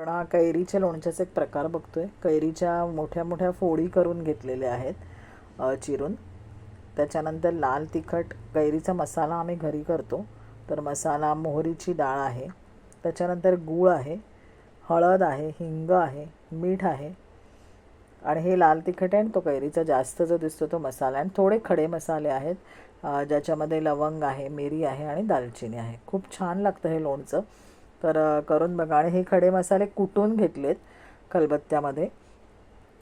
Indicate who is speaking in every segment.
Speaker 1: पण हा कैरीच्या लोणच्याचा एक प्रकार बघतोय. कैरीच्या मोठ्या मोठ्या फोडी करून घेतलेल्या आहेत चिरून. त्याच्यानंतर लाल तिखट कैरीचा मसाला आम्ही घरी करतो. तर मसाला मोहरीची डाळ आहे. त्याच्यानंतर गूळ आहे हळद आहे हिंग आहे मीठ आहे. आणि हे लाल तिखट आहे आणि तो कैरीचा जास्त जो दिसतो तो मसाला आहे. आणि थोडे खडे मसाले आहेत ज्याच्यामध्ये लवंग आहे मिरी आहे आणि दालचिनी आहे. खूप छान लागतं हे लोणचं. तर करून बघा. आणि हे खडे मसाले कुटून घेतलेत खलबत्त्यामध्ये.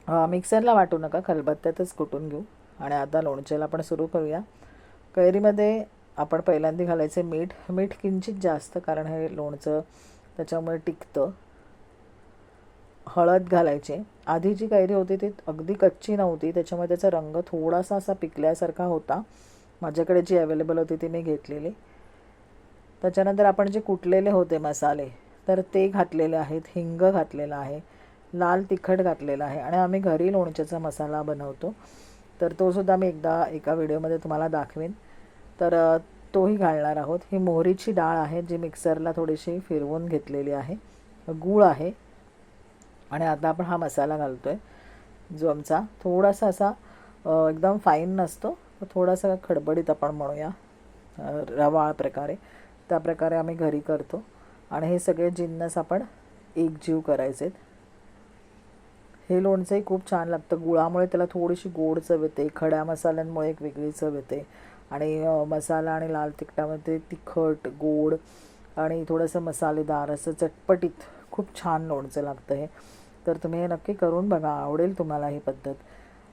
Speaker 1: मिक्सरला वाटू नका खलबत्त्यातच कुटून घेऊ. आणि आता लोणचेला आपण सुरू करूया. कैरीमध्ये आपण पहिल्यांदा घालायचे मीठ. मीठ किंचित जास्त कारण हे लोणचं त्याच्यामुळे टिकतं. हळद घालायचे. आधी जी कैरी होती ती अगदी कच्ची नव्हती. त्याच्यामुळे त्याचा रंग थोडासा असा पिकल्यासारखा होता. माझ्याकडे जी अवेलेबल होती ती मी घेतलेली. त्याच्यानंतर आपण जे कुटलेले होते मसाले तर ते घातलेले आहेत हिंग घातलेला आहे लाल तिखट घातलेलं आहे आणि आम्ही घरी लोणच्याचा मसाला बनवतो. तर तो सुद्धा मी एकदा एका व्हिडिओमध्ये तुम्हाला दाखवेन. तर तोही घालणार आहोत. ही मोहरीची डाळ आहे जी मिक्सरला थोडीशी फिरवून घेतलेली आहे. गूळ आहे. आणि आता आपण हा मसाला घालतो आहे जो आमचा थोडासा असा एकदम फाईन नसतो. थोडासा खडबडीत आपण म्हणूया रवाळ प्रकारे. त्या प्रकारे आम्ही घरी करतो. आणि हे सगळे जिन्नस आपण एकजीव करायचे हे लोणचंही खूप छान लागतं. गुळामुळे त्याला थोडीशी गोड चव येते. खड्या मसाल्यांमुळे एक वेगळी चव येते. आणि मसाला आणि लाल तिखटामध्ये तिखट गोड आणि थोडंसं मसालेदार असं चटपटीत खूप छान लोणचं लागतं हे. तर तुम्ही हे नक्की करून बघा. आवडेल तुम्हाला ही पद्धत.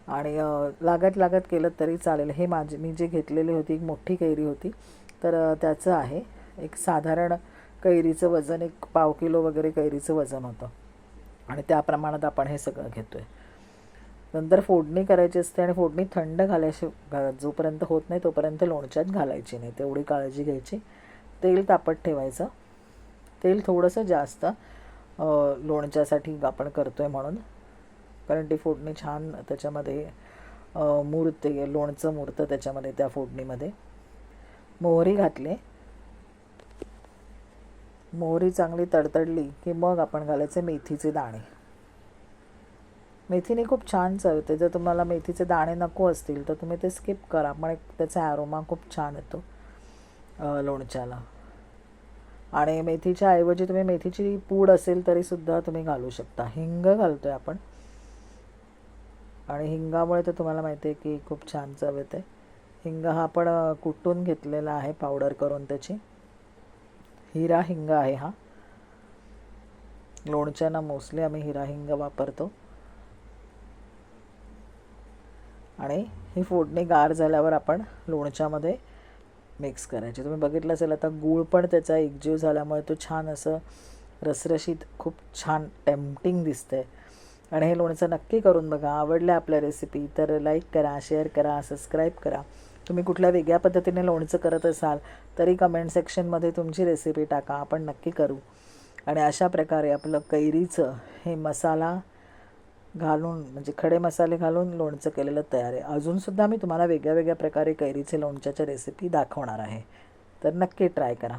Speaker 1: आणि लागत लागत केलं तरी चालेल. हे माझी मी जे घेतलेली होती एक मोठी कैरी होती. तर त्याचं आहे. एक साधारण कैरीचं वजन एक पाव किलो वगैरे कैरीचं वजन होतं. आणि त्या प्रमाणात आपण हे सगळं घेतो आहे नंतर फोडणी करायची असते आणि फोडणी थंड घालायची घा- जोपर्यंत होत नाही तोपर्यंत लोणच्यात घालायची नाही. तेवढी काळजी घ्यायची. तेल तापत ठेवायचं. तेल थोडंसं जास्त लोणच्यासाठी आपण करतो आहे म्हणून. कारण ती फोडणी छान त्याच्यामध्ये अ, मुरते लोणचं मुरतं त्याच्यामध्ये त्या फोडणीमध्ये. मोहरी घातली. मोहरी चांगली तडतडली की मग आपण घालायचे मेथीचे दाणे. मेथीने खूप छान चव येते. जर तुम्हाला मेथीचे दाणे नको असतील तर तुम्ही ते स्किप करा. पण एक त्याचा ॲरोमा खूप छान येतो लोणच्याला. आणि मेथीच्या ऐवजी तुम्ही मेथीची पूड असेल तरीसुद्धा तुम्ही घालू शकता. हिंग घालतो आहे आपण. आणि हिंगामुळे तर तुम्हाला माहिती आहे की खूप छान चव येते. हिंग हा आपण कुटून घेतलेला आहे पावडर करून त्याची. हिरा हिंग आहे हा. लोणच्यांना मोस्टली आम्ही हिरा हिंग वापरतो. आणि ही फोडणी गार झाल्यावर आपण लोणच्यामध्ये मिक्स करायची. तुम्ही बघितलं असेल आता गूळ पण त्याचा एकजीव झाल्यामुळे तो छान असं रसरशीत खूप छान टेम्पटिंग दिसतंय. आणि हे लोणचं नक्की करून बघा. आवडलं आपल्या रेसिपी तर लाईक करा शेअर करा सबस्क्राईब करा. तुम्ही कुठल्या वेगळ्या पद्धतीने लोणचं करत असाल तरी कमेंट सेक्शनमध्ये तुमची रेसिपी टाका. आपण नक्की करू. आणि अशा प्रकारे आपलं कैरीचं हे मसाला घालून म्हणजे खडे मसाले घालून लोणचं केलेलं तयार आहे. अजूनसुद्धा मी तुम्हाला वेगळ्या वेगळ्या प्रकारे कैरीचे लोणच्याच्या रेसिपी दाखवणार आहे. तर नक्की ट्राय करा.